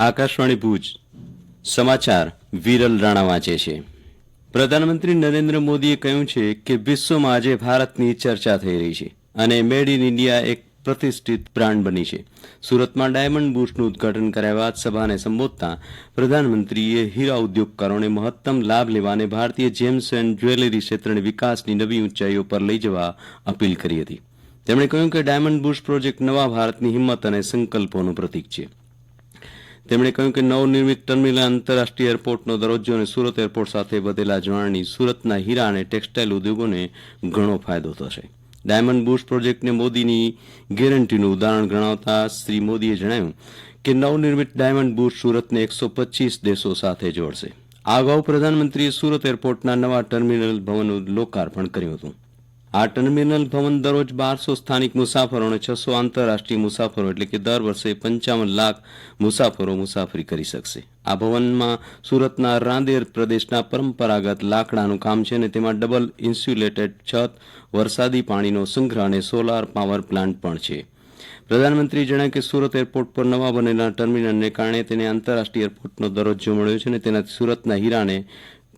આકાશવાણી ભુજ. સમાચાર વિરલ રાણા વાંચે છે. પ્રધાનમંત્રી નરેન્દ્ર મોદીએ કહ્યું છે કે વિશ્વમાં આજે ભારતની ચર્ચા થઈ રહી છે અને મેડ ઇન ઇન્ડિયા એક પ્રતિષ્ઠિત બ્રાન્ડ બની છે. સુરતમાં ડાયમંડ બુશનું ઉદઘાટન કર્યા બાદ સભાને સંબોધતા પ્રધાનમંત્રીએ હીરા ઉદ્યોગકારોને મહત્તમ લાભ લેવા અને ભારતીય જેમ્સ એન્ડ જ્વેલરી ક્ષેત્રને વિકાસની નવી ઊંચાઈઓ પર લઈ જવા અપીલ કરી હતી. તેમણે કહ્યું કે ડાયમંડ બુશ પ્રોજેક્ટ નવા ભારતની હિંમત અને સંકલ્પોનું પ્રતીક છે. તેમણે કહ્યું કે નવનિર્મિત ટર્મિનલ આંતરરાષ્ટ્રીય એરપોર્ટનો દરજ્જો અને સુરત એરપોર્ટ સાથે વધેલા જોડાણની સુરતના હીરા અને ટેક્સટાઇલ ઉદ્યોગોને ઘણો ફાયદો થશે. ડાયમંડ બુશ પ્રોજેક્ટને મોદીની ગેરંટીનું ઉદાહરણ ગણાવતા શ્રી મોદીએ જણાવ્યું કે નવનિર્મિત ડાયમંડ બુશ સુરતને એકસો દેશો સાથે જોડશે. આ અગાઉ પ્રધાનમંત્રીએ સુરત એરપોર્ટના નવા ટર્મિનલ ભવનનું લોકાર્પણ કર્યું હતું. આ ટર્મિનલ ભવન દરરોજ બારસો સ્થાનિક મુસાફરો અને છસો આંતરરાષ્ટ્રીય મુસાફરો, એટલે કે દર વર્ષે પંચાવન લાખ મુસાફરો મુસાફરી કરી શકશે. આ ભવનમાં સુરતના રાંદેર પ્રદેશના પરંપરાગત લાકડાનું કામ છે અને તેમાં ડબલ ઇન્સ્યુલેટેડ છત, વરસાદી પાણીનો સંગ્રહ અને સોલાર પાવર પ્લાન્ટ પણ છે. પ્રધાનમંત્રીએ જણાવ્યું કે સુરત એરપોર્ટ પર નવા બનેલા ટર્મિનલને કારણે તેને આંતરરાષ્ટ્રીય એરપોર્ટનો દરજ્જો મળ્યો છે અને તેનાથી સુરતના હીરાને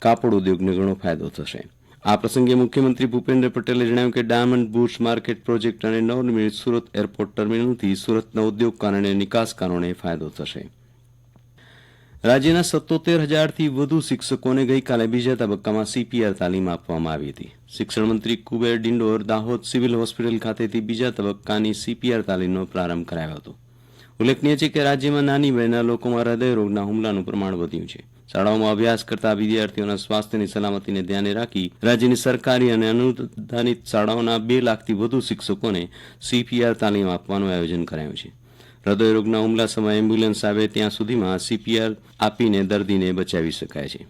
કાપડ ઉદ્યોગને ઘણો ફાયદો થશે. આ પ્રસંગે મુખ્યમંત્રી ભૂપેન્દ્ર પટેલે જણાવ્યું કે ડાયમંડ બુશ માર્કેટ પ્રોજેક્ટ અને નવનિર્મિત સુરત એરપોર્ટ ટર્મિનલથી સુરતના ઉદ્યોગકારો અને નિકાસકારોને ફાયદો થશે. રાજ્યના સત્તોતેર હજારથી વધુ શિક્ષકોને ગઈકાલે બીજા તબક્કામાં સીપીઆર તાલીમ આપવામાં આવી હતી. શિક્ષણ મંત્રી કુબેર ડિંડોર દાહોદ સિવિલ હોસ્પિટલ ખાતેથી બીજા તબક્કાની સીપીઆર તાલીમનો પ્રારંભ કરાયો હતો. ઉલ્લેખનીય છે કે રાજ્યમાં નાની વયના લોકોમાં હૃદયરોગના હુમલાનું પ્રમાણ વધ્યું છે. શાળાઓમાં અભ્યાસ કરતા વિદ્યાર્થીઓના સ્વાસ્થ્યની સલામતીને ધ્યાને રાખી રાજ્યની સરકારી અને અનુદાનિત શાળાઓના બે લાખથી વધુ શિક્ષકોને સીપીઆર તાલીમ આપવાનું આયોજન કરાયું છે. હૃદયરોગના હુમલા સમયે એમ્બ્યુલન્સ આવે ત્યાં સુધીમાં સીપીઆર આપીને દર્દીને બચાવી શકાય છે.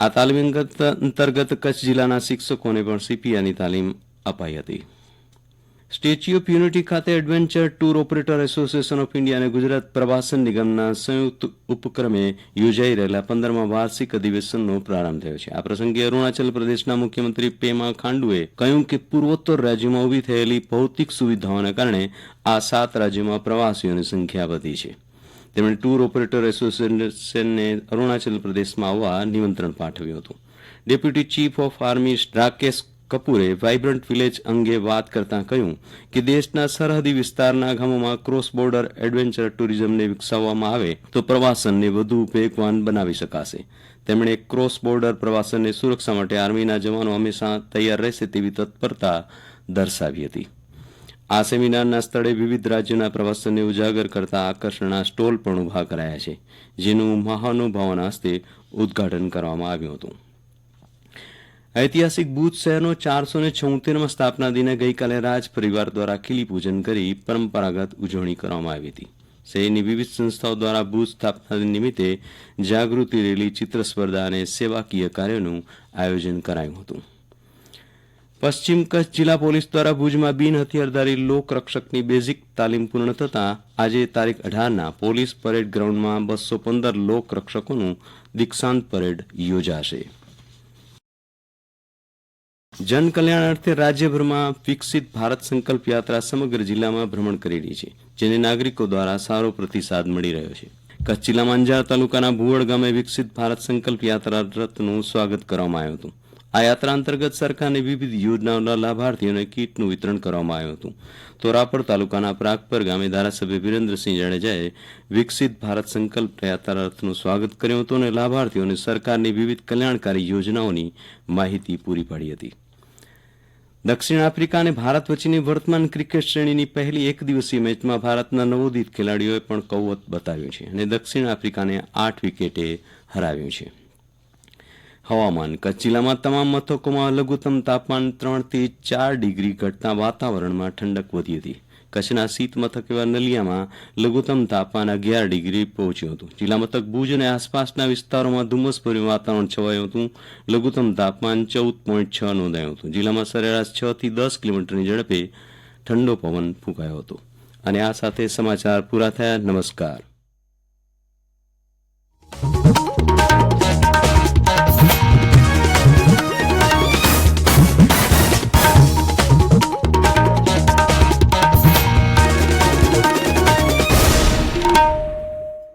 આ તાલીમ અંતર્ગત કચ્છ જિલ્લાના શિક્ષકોને પણ સીપીઆરની તાલીમ અપાઈ હતી. સ્ટેચ્યુ ઓફ યુનિટી ખાતે adventure tour operator association of India અને ગુજરાત પ્રવાસન નિગમના સંયુક્ત ઉપક્રમે યોજાઈ રહેલા પંદરમા વાર્ષિક અધિવેશનનો પ્રારંભ થયો છે. આ પ્રસંગે અરુણાચલ પ્રદેશના મુખ્યમંત્રી પેમા ખાંડુએ કહ્યું કે પૂર્વોત્તર રાજ્યોમાં ઊભી થયેલી ભૌતિક સુવિધાઓને કારણે આ સાત રાજ્યોમાં પ્રવાસીઓની સંખ્યા વધી છે. તેમણે ટૂર ઓપરેટર એસોસિએશનને અરુણાચલ પ્રદેશમાં આવવા નિમંત્રણ પાઠવ્યું હતું. Deputy chief of army Rakesh કપૂરે વાઇબ્રન્ટ વિલેજ અંગે વાત કરતા કહ્યું કે દેશના સરહદી વિસ્તારના ગામોમાં ક્રોસ બોર્ડર એડવેન્ચર ટુરિઝમને વિકસાવવામાં આવે તો પ્રવાસનને વધુ વેગવાન બનાવી શકાશે. તેમણે ક્રોસ બોર્ડર પ્રવાસનને સુરક્ષા માટે આર્મીના જવાનો હંમેશા તૈયાર રહેશે તેવી તત્પરતા દર્શાવી હતી. આ સેમિનારના સ્થળે વિવિધ રાજ્યોના પ્રવાસનને ઉજાગર કરતા આકર્ષણના સ્ટોલ પણ ઊભા કરાયા છે, જેનું મહાનુભાવોના હસ્તે ઉદઘાટન કરવામાં આવ્યું હતું. ઐતિહાસિક ભુજ શહેરનો ચારસો ને છોતેરમાં સ્થાપના દિને ગઈકાલે રાજ પરિવાર દ્વારા ખીલી પૂજન કરી પરંપરાગત ઉજવણી કરવામાં આવી હતી. શહેરની વિવિધ સંસ્થાઓ દ્વારા ભુજ સ્થાપના નિમિત્તે જાગૃતિ રેલી ચિત્ર સ્પર્ધા અને સેવાકીય કાર્યોનું આયોજન કરાયું હતું. પશ્ચિમ કચ્છ જિલ્લા પોલીસ દ્વારા ભુજમાં બિન હથિયારધારી લોકરક્ષકની બેઝિક તાલીમ પૂર્ણ થતાં આજે તારીખ અઢારના પોલીસ પરેડ ગ્રાઉન્ડમાં બસો પંદર લોકરક્ષકોનું દીક્ષાંત પરેડ યોજાશે. જનકલ્યાણ અર્થે રાજ્યભરમાં વિકસિત ભારત સંકલ્પ યાત્રા સમગ્ર જિલ્લામાં ભ્રમણ કરી રહી છે, જેને નાગરિકો દ્વારા સારો પ્રતિસાદ મળી રહ્યો છે. કચ્છ જિલ્લામાં અંજાર તાલુકાના ભુવડ ગામે વિકસિત ભારત સંકલ્પ યાત્રા રથનું સ્વાગત કરવામાં આવ્યું હતું. આ યાત્રા અંતર્ગત સરકારની વિવિધ યોજનાઓના લાભાર્થીઓને કીટનું વિતરણ કરવામાં આવ્યું હતું. તો રાપર તાલુકાના પ્રાગપર ગામે ધારાસભ્ય વિરેન્દ્રસિંહ જાડેજાએ વિકસિત ભારત સંકલ્પ યાત્રા રથનું સ્વાગત કર્યું હતું અને લાભાર્થીઓને સરકારની વિવિધ કલ્યાણકારી યોજનાઓની માહિતી પૂરી પાડી હતી. દક્ષિણ આફ્રિકા અને ભારત વચ્ચેની વર્તમાન ક્રિકેટ શ્રેણીની પહેલી એક દિવસીય મેચમાં ભારતના નવોદિત ખેલાડીઓએ પણ કૌવત બતાવ્યું છે અને દક્ષિણ આફ્રિકાને આઠ વિકેટે હરાવ્યું છે. હવામાન કચ્છ જિલ્લામાં તમામ મથકોમાં લઘુત્તમ તાપમાન ત્રણથી ચાર ડિગ્રી ઘટતા વાતાવરણમાં ઠંડક વધી હતી. કચ્છના શીત મથક એવા નલિયામાં લઘુત્તમ તાપમાન અગિયાર ડિગ્રી પહોંચ્યું હતું. જિલ્લા મથક ભુજ અને આસપાસના વિસ્તારોમાં ધુમ્મસભર્યું વાતાવરણ છવાયું હતું. લઘુત્તમ તાપમાન ચૌદ પોઈન્ટ છ નોંધાયું હતું. જિલ્લામાં સરેરાશ છ થી દસ કિલોમીટરની ઝડપે ઠંડો પવન ફૂંકાયો હતો. અને આ સાથે સમાચાર પૂરા થયા. નમસ્કાર.